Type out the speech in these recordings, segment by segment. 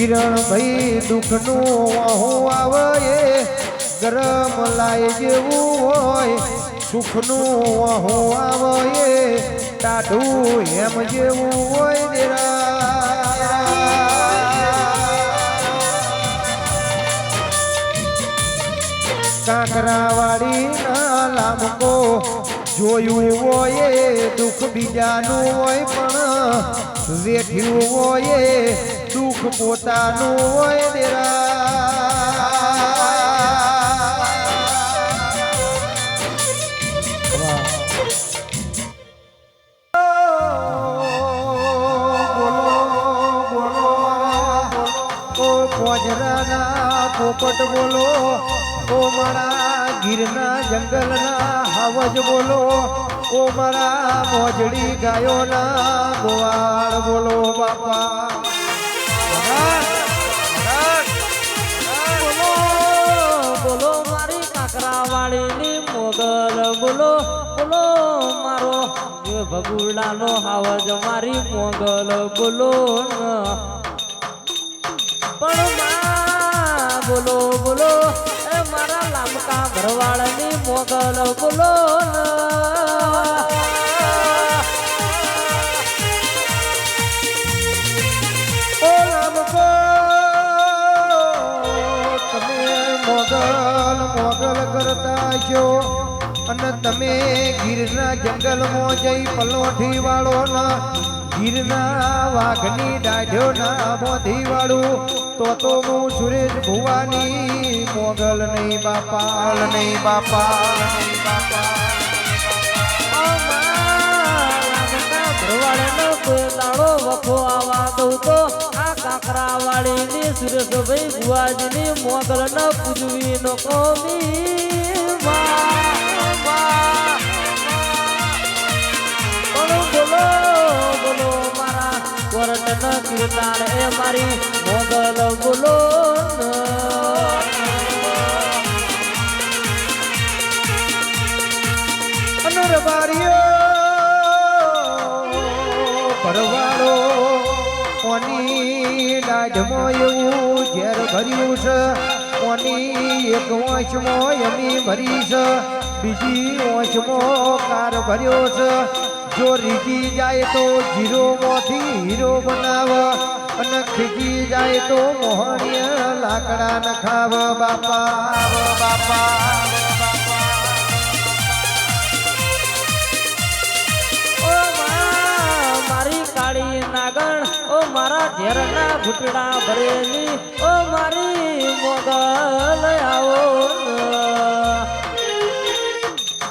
કિરણ ભાઈ દુઃખનું વાહું આવે ગરમ લાય જેવું હોય, સુખનું વાહું આવે ટાઢું એમ જેવું હોય દેરા કાંકરાવાડી ના લામકો જોયું હોય, દુઃખ બીજાનું હોય પણ વેઠ્યું હોય. દુઃખ પોતાનું હોય દેરા. પોપટ બોલો ઓ મારા ગીરના જંગલના હાવજ બોલો ઓ મારા મોજડી ગાયોના ગોવાળ બોલો બાપા બોલો મારી કાકરાવાડીની મોગલ, બોલો બોલો, મારો ભગુડાનો હાવજ, મારી મોગલ, બોલો પણ બોલો બોલો મારા લાંબકા ભરવાડની મોગલ, બોલો છો અને તમે ગીરના જંગલમાં જઈ પલોઠી વાળો ના ગીરના વાઘની દાઢ્યો ના મોધી વાળું તો તો હું સુરેશ ભુવાની મોગલ નહીં બાપા નહીં બાપા નહીં બાપા કાકરાવાડીની સુરેશભાઈ ગુવાજીની મોગલ ન પૂજવી નો કોમી. કીર્તાન એ મારી મોગલ બોલો અનરબારીઓ કોની દાઢમાં એવું ઝેર ભર્યું છે કોની એક વાંચમાં એની ભરી છે, બીજી વાંચમાં કાર ભર્યો છે. જો રીજી જાય તો જીરોમાંથી હીરો બનાવ, અને ખીજી જાય તો મોહણીય લાકડા નખાવ. બાપા બાપા મારા ઝેરના ઘૂંટડા ભરેલી, ઓ મારી મોગલ આવો.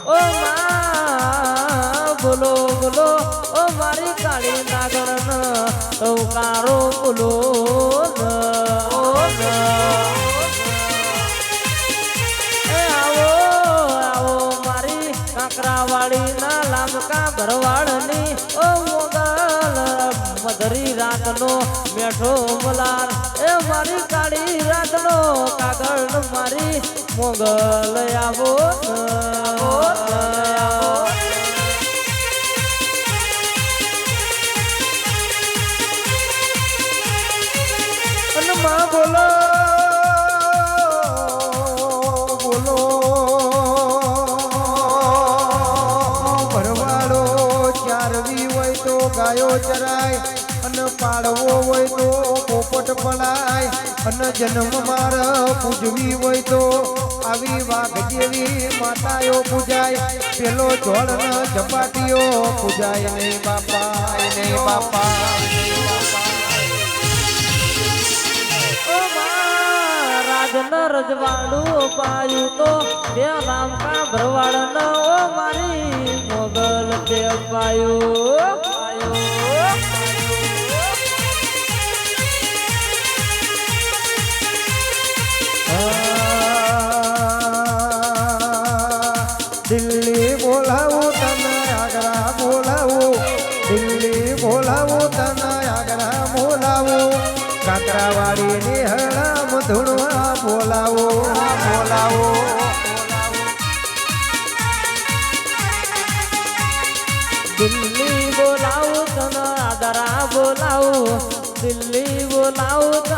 ઓ માં, બોલો બોલો, ઓ મારી કાળી નાગણ ટવકારો બોલો આવો આવો મારી કાકરાવાડી ના લામકા ભરવાડની મધરી રાતનો મેઠો મલાર. એ મારી કાળી રાતનો કાગળ મારી મોગલ આવો બોલો બોલો. ચારવી ગાયો ચરાય, અને પાડવો હોય તો પોપટ પડાય, અને જન્મ માર પૂજવી હોય તો આવી વાઘ જેવી માતાઓ પૂજાય. પેલો જોડ ઝપાટીઓ પૂજાય નહીં બાપા નહીં બાપા રાજન રજવાડું પાયું તો બે રામકા ભરવાડ ઓ મારી બોલાવું તના આગળ બોલાવો કાકરાવાડી ને હરામ ધૂણવા બોલાવો બોલાવો દિલ્હી બોલાવો તના આદરા બોલાવો દિલ્હી બોલાવું